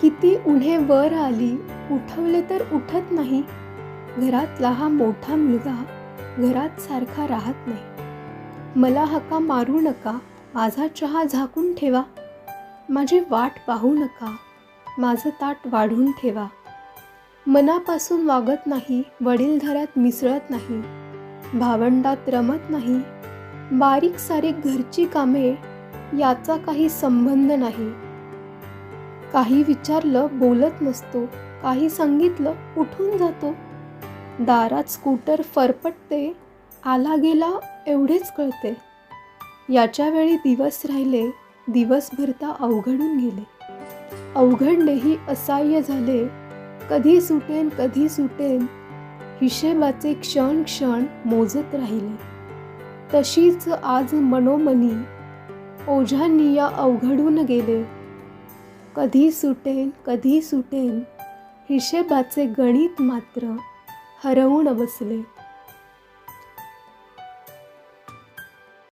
किती उन्हे वर आली उठवले तर उठत नाही. घरातला हा मोठा मुलगा घरात सारखा राहत नाही. मला हका मारू नका माझा चहा झाकून ठेवा. माझी वाट पाहू नका माझं ताट वाढून ठेवा. मनापासून वागत नाही वडीलधाऱ्यात मिसळत नाही भावंडात रमत नाही. बारीक सारीक घरची कामे याचा काही संबंध नाही. काही विचारलं बोलत नसतो. काही सांगितलं उठून जातो. दारात स्कूटर फरफटते आला गेला एवढेच कळते. याच्या वेळी दिवस राहिले दिवस भरता अवघडून गेले. अवघडलेही असह्य झाले. कधी सुटेन कधी सुटेन हिशेबाचे क्षण क्षण मोजत राहिले. तशीच आज मनोमनी ओझांनी या अवघडून गेले. कधी सुटेन कधी सुटेन. हिशेबाचे गणित मात्र हरवून बसले.